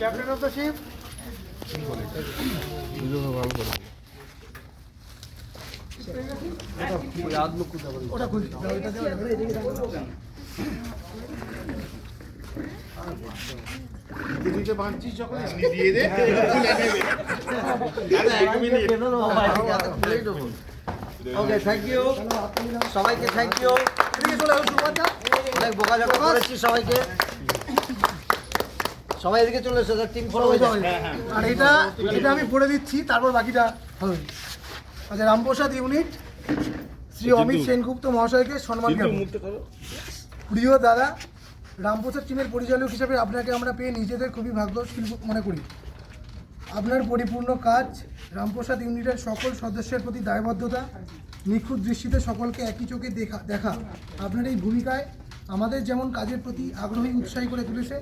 Captain of the ship ওটা খুলছি ওটা দেওয়া যাবে না, এদিকে রাখো। দিদিকে বাঁধছিস যখন এমনি দিয়ে দে ওকে থ্যাংক ইউ সবাইকে থ্যাংক ইউ অনেক বোকাঝোকা করেছি সবাইকে। সবাই এদিকে চলে এসো টিম ফলো হয়ে যাবে। আর এটা এটা আমি পড়ে দিচ্ছি তারপর বাকিটা হবে। আচ্ছা রামপ্রসাদ ইউনিট শ্রী অমিত সেনগুপ্ত মহাশয়কে সম্মান জ্ঞাপন। প্রিয় দাদা রামপ্রসাদ টিমের পরিচালক হিসেবে আপনাকে আমরা পেয়ে নিজেদের খুবই ভাগ্যশীল মনে করি। আপনার পরিপূর্ণ কাজ রামপ্রসাদ ইউনিটের সকল সদস্যের প্রতি দায়বদ্ধতা নিখুঁত দৃষ্টিতে সকলকে একই চোখে দেখা দেখা। আপনার এই ভূমিকায় আমাদের যেমন কাজের প্রতি আগ্রহী, উৎসাহী করে তুলেছে,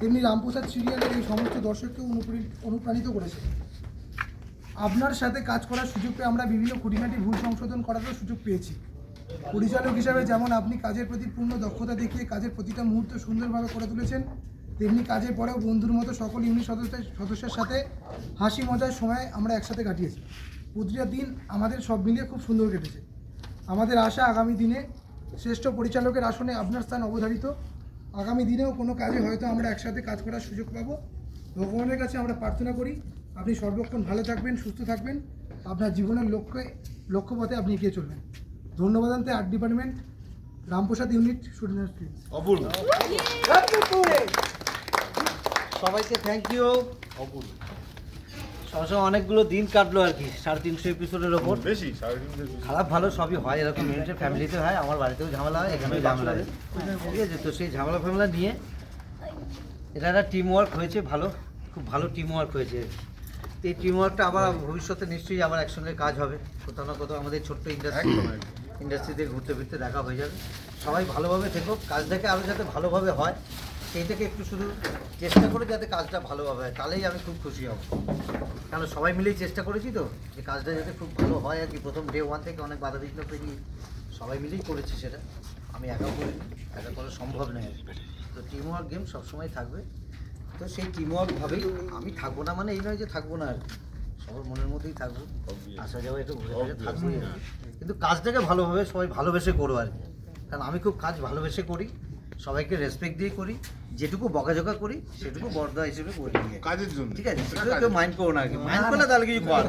তেমনি রামপ্রসাদ সিরিয়ালের এই সমস্ত দর্শককে অনুপ্রাণিত করেছে। আপনার সাথে কাজ করার সুযোগ পেয়ে আমরা বিভিন্ন খুঁটিনাটি ভুল সংশোধন করারও সুযোগ পেয়েছি। পরিচালক হিসাবে যেমন আপনি কাজের প্রতি পূর্ণ দক্ষতা দেখিয়ে কাজের প্রতিটা মুহূর্ত সুন্দরভাবে করে তুলেছেন, তেমনি কাজের পরেও বন্ধুর মতো সকল ইউনিট সদস্যের সদস্যের সাথে হাসি মজার সময় আমরা একসাথে কাটিয়েছি। প্রতিটা দিন আমাদের সব মিলিয়ে খুব সুন্দর কেটেছে। আমাদের আশা আগামী দিনে শ্রেষ্ঠ পরিচালকের আসনে আপনার স্থান অবধারিত। আগামী দিনেও কোনো কাজে হয়তো আমরা একসাথে কাজ করার সুযোগ পাবো। ভগবানের কাছে আমরা প্রার্থনা করি আপনি সর্বক্ষণ ভালো থাকবেন সুস্থ থাকবেন। আপনার জীবনের লক্ষ্যে লক্ষ্যপথে আপনি এগিয়ে চলবেন। ধন্যবাদ আনতে art department Ramprasad unit student Apurba. সবাইকে থ্যাংক ইউ সবসময় অনেকগুলো দিন কাটলো আর কি সাড়ে তিনশো এপিসোডের ওপর। বেশি। খারাপ ভালো সবই হয় এরকম মেয়েদের ফ্যামিলিতে হয় আমার বাড়িতেও ঝামেলা হয় এখানেও ঝামেলা হয়। ঠিক আছে তো সেই ঝামেলা ফামেলা নিয়ে এটা একটা টিম ওয়ার্ক হয়েছে ভালো খুব ভালো টিম ওয়ার্ক হয়েছে। এই টিম ওয়ার্কটা আবার ভবিষ্যতে নিশ্চয়ই আবার একসঙ্গে কাজ হবে। কোথাও না কোথাও আমাদের ছোট্ট ইন্ডাস্ট্রি ইন্ডাস্ট্রিতে ঘুরতে ফিরতে দেখা হয়ে যাবে। সবাই ভালোভাবে থেকো কাজটাকে আরও যাতে ভালোভাবে হয় সেইটাকে একটু শুধু চেষ্টা করে যাতে কাজটা ভালোভাবে হয় তাহলেই আমি খুব খুশি হব। কেন সবাই মিলেই চেষ্টা করেছি তো যে কাজটা যাতে খুব ভালো হয় আর কি। প্রথম ডে ওয়ান থেকে অনেক বাধা বিঘ্ন পেরিয়ে সবাই মিলেই করেছি সেটা। আমি একা করি একা করা সম্ভব নয় আর কি। তো টিম ওয়ার্ক গেম সবসময় থাকবে। তো সেই টিম ওয়ার্ক ভাবেই আমি থাকব না মানে এই নয় যে থাকব না আর কি। সবার মনের মধ্যেই থাকব। আসা যাওয়া একটু ঘুরে ফিরে থাকবোই। কিন্তু কাজটাকে ভালোভাবে সবাই ভালোবেসে করো আর কি। কারণ আমি খুব কাজ ভালোবেসে করি। সবাইকে রেসপেক্ট দিয়ে করি যেটুকু বকাঝকা করি সেটুকু বর্দা হিসেবে করি কাজের জন্য ঠিক আছে সেটা কেউ মাইন্ড করো না আর কি মাইন্ড করলে তাহলে কিছু কর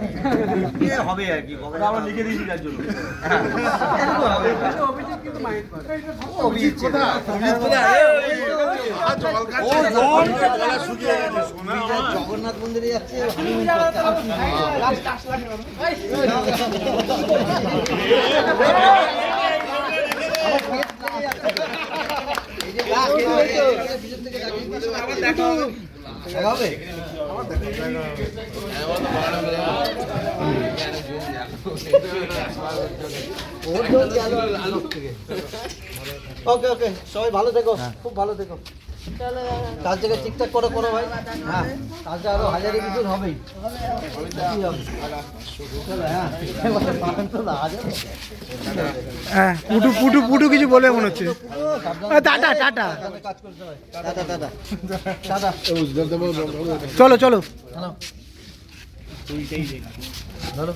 হবে আর কি আমরা লিখে দিয়েছি তার জন্য। জগন্নাথ মন্দিরে যাচ্ছে ওকে ওকে সবাই ভালো থেকো খুব ভালো থেকো কাজটাকে ঠিকঠাক করে করো ভাই হ্যাঁ কাজটা আরও হাজার এপিসোড হবেই কি হবে? চলো, হ্যাঁ। হ্যাঁ পুটু পুটু পুটু কিছু বলে মনে হচ্ছে। টাটা টাটা চলো। চলো। ধরো।